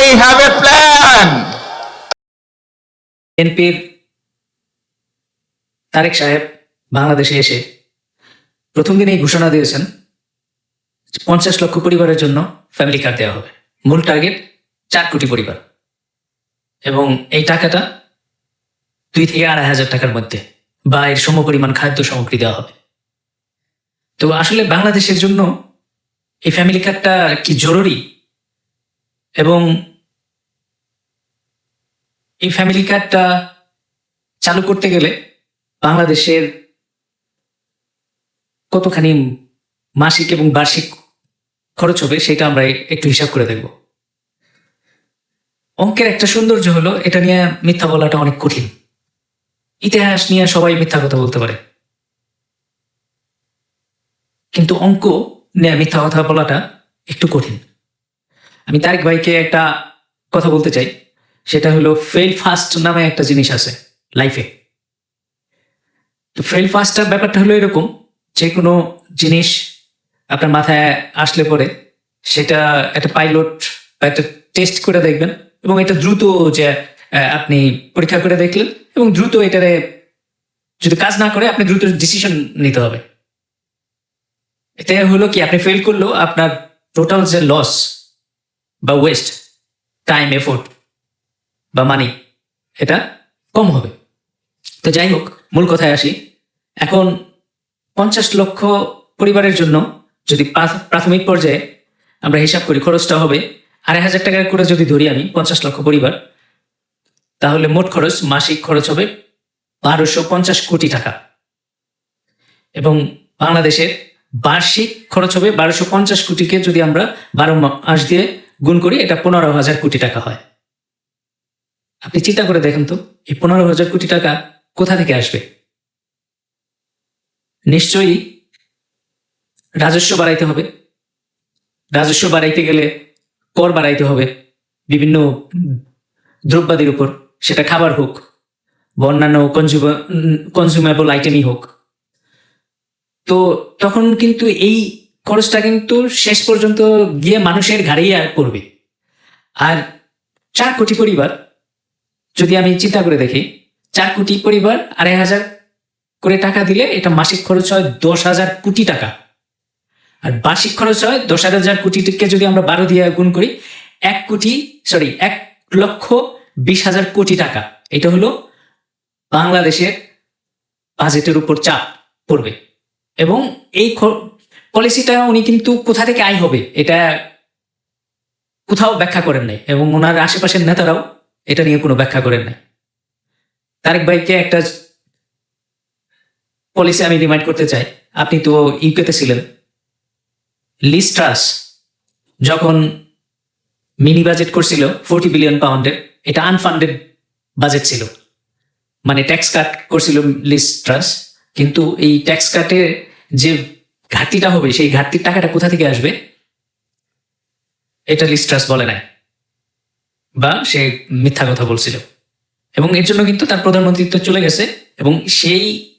Have a plan. এনপির Tarek Saheb বাংলাদেশে এসে প্রথম দিনেই ঘোষণা দিয়েছেন, পঞ্চাশ লক্ষ পরিবারের জন্য ফ্যামিলি কার্ড দেওয়া হবে। মূল টার্গেট চার কোটি পরিবার। এবং এই টাকাটা দুই থেকে আড়াই হাজার টাকার মধ্যে বা এর সমপরিমাণ খাদ্য সামগ্রী দেওয়া হবে। তো আসলে বাংলাদেশের জন্য এই ফ্যামিলি কার্ডটা কি জরুরি? এবং এই ফ্যামিলি কার্ডটা চালু করতে গেলে বাংলাদেশের কতখানি মাসিক এবং বার্ষিক খরচ হবে সেটা আমরা একটু হিসাব করে দেখব। অঙ্কের একটা সৌন্দর্য হলো, এটা নিয়ে মিথ্যা বলাটা অনেক কঠিন। ইতিহাস নিয়ে সবাই মিথ্যা কথা বলতে পারে। কিন্তু অঙ্ক নিয়ে মিথ্যা কথা বলাটা একটু কঠিন। আমি তারেক ভাইকে একটা কথা বলতে চাই। সেটা হলো ফেল ফাস্ট নামে একটা জিনিস আছে লাইফে তো ফেল ফাস্টটার ব্যাপারটা হলো এরকম যে কোনো জিনিস আপনার মাথায় আসলে পরে সেটা একটা পাইলট বা একটা টেস্ট করে দেখবেন এবং এটা দ্রুত যে আপনি পরীক্ষা করে দেখলেন এবং দ্রুত এটারে যদি কাজ না করে, আপনি দ্রুত ডিসিশন নিতে হবে। এটা হলো কি, আপনি ফেল করলেও আপনার টোটাল যে লস বা ওয়েস্ট টাইম এফোর্ট বা মানি এটা কম হবে। তো যাই হোক, মূল কথায় আসি। এখন পঞ্চাশ লক্ষ পরিবারের জন্য যদি প্রাথমিক পর্যায়ে আমরা হিসাব করি খরচটা হবে আড়াই হাজার টাকা করে যদি ধরি আমি পঞ্চাশ লক্ষ পরিবার, তাহলে মোট খরচ, মাসিক খরচ হবে বারোশো পঞ্চাশ কোটি টাকা। এবং বাংলাদেশের বার্ষিক খরচ হবে বারোশো পঞ্চাশ কোটিকে যদি আমরা বারো মাস দিয়ে গুণ করি, এটা পনেরো হাজার কোটি টাকা হয়। আপনি চিন্তা করে দেখেন তো, এই পনেরো হাজার কোটি টাকা কোথা থেকে আসবে? নিশ্চয়ই রাজস্ব বাড়াইতে হবে। রাজস্ব বাড়াইতে গেলে কর বাড়াইতে হবে বিভিন্ন দ্রব্যাদির উপর, সেটা খাবার হোক বা অন্যান্য কনজিউমেবল আইটেমই হোক। তো তখন কিন্তু এই খরচটা কিন্তু শেষ পর্যন্ত গিয়ে মানুষের ঘাড়েই পড়বে আর চার কোটি পরিবার, যদি আমি চিন্তা করে দেখি, চার কোটি পরিবার আড়াই হাজার করে টাকা দিলে এটা মাসিক খরচ হয় দশ হাজার কোটি টাকা। আর বার্ষিক খরচ হয় দশ হাজার কোটিকে যদি আমরা বারো দিয়ে গুণ করি, এক কোটি সরি এক লক্ষ বিশ হাজার কোটি টাকা। এটা হলো বাংলাদেশের বাজেটের উপর চাপ পড়বে। এবং এই পলিসিটা উনি কিন্তু কোথা থেকে আয় হবে, এটা কোথাও ব্যাখ্যা করেন নাই এবং ওনার আশেপাশের নেতারাও এটা নিয়ে কোনো ব্যাখ্যা করেন নাই। তারেক ভাইকে একটা পলিসি আমি রিমাইন্ড করতে চাই, আপনি তো ইউকেতে ছিলেন। লিস্ট্রাস যখন মিনি বাজেট করছিল ফোরটি বিলিয়ন পাউন্ডের এটা আনফান্ডেড বাজেট ছিল। মানে ট্যাক্স কাট করছিল লিস্ট্রাস কিন্তু এই ট্যাক্স কাটের যে ঘাটতিটা হবে, সেই ঘাটতির টাকাটা কোথা থেকে আসবে? এটা লিস্ট্রাস বলে নাই। বা সে মিথ্যা কথা বলছিল। এবং এর জন্য কিন্তু তার প্রধানমন্ত্রিত্ব চলে গেছে এবং সেই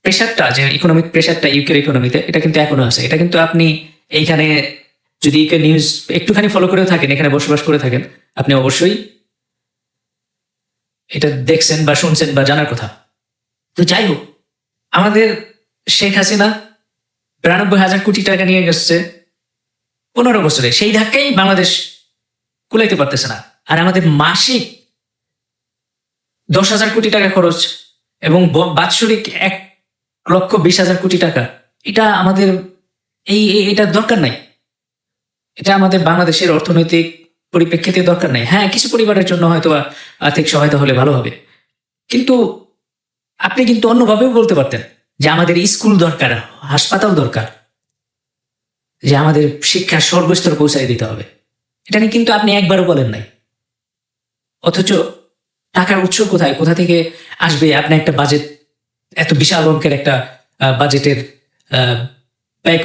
প্রেশারটা, যে ইকোনমিক প্রেশারটা ইউকের ইকোনমিতে এটা কিন্তু এখনও আছে। এটা কিন্তু আপনি এইখানে যদি ইউকে নিউজ একটুখানি ফলো করে থাকেন, এখানে বসবাস করে থাকেন, আপনি অবশ্যই এটা দেখছেন বা শুনছেন বা জানার কথা। তো যাই হোক, আমাদের শেখ হাসিনা বিরানব্বই হাজার কোটি টাকা নিয়ে গেছে পনেরো বছরে। সেই ধাক্কাই বাংলাদেশ কুলাইতে পারতেছে না। আর আমাদের মাসিক দশ হাজার কোটি টাকা খরচ এবং বাৎসরিক এক লক্ষ বিশ হাজার কোটি টাকা, এটা আমাদের এই এটা দরকার নাই। এটা আমাদের বাংলাদেশের অর্থনৈতিক পরিপ্রেক্ষিতে দরকার নাই। হ্যাঁ কিছু পরিবারের জন্য হয়তো আর্থিক সহায়তা হলে ভালো হবে। কিন্তু আপনি কিন্তু অন্যভাবেও বলতে পারতেন যে আমাদের স্কুল দরকার, হাসপাতাল দরকার, যে আমাদের শিক্ষা সর্বস্তর পৌঁছায় দিতে হবে। এটা নিয়ে কিন্তু আপনি একবারও বলেন নাই। অথচ টাকার উৎস কোথায়? কোথা থেকে আসবে? আপনি একটা বাজেট এত বিশাল অঙ্কের একটা বাজেটের ব্যয়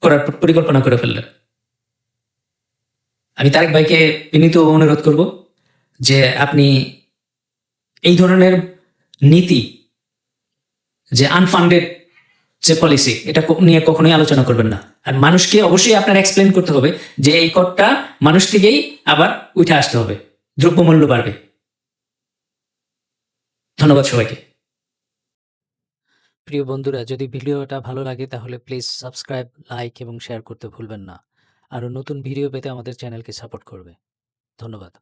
করার পরিকল্পনা করে ফেললেন। আমি তারেক ভাইকে বিনীত অনুরোধ করব যে আপনি এই ধরনের নীতি যে আনফান্ডেড যে পলিসি এটা নিয়ে কখনোই আলোচনা করবেন না। আর মানুষকে অবশ্যই আপনার এক্সপ্লেন করতে হবে যে এই করটা মানুষ থেকেই আবার উঠে আসতে হবে। দ্রব্যমূল্য বাড়বে। ধন্যবাদ সবাইকে। প্রিয় বন্ধুরা, যদি ভিডিওটা ভালো লাগে তাহলে প্লিজ সাবস্ক্রাইব লাইক এবং শেয়ার করতে ভুলবেন না। আরও নতুন ভিডিও পেতে আমাদের চ্যানেলকে সাপোর্ট করবে। ধন্যবাদ।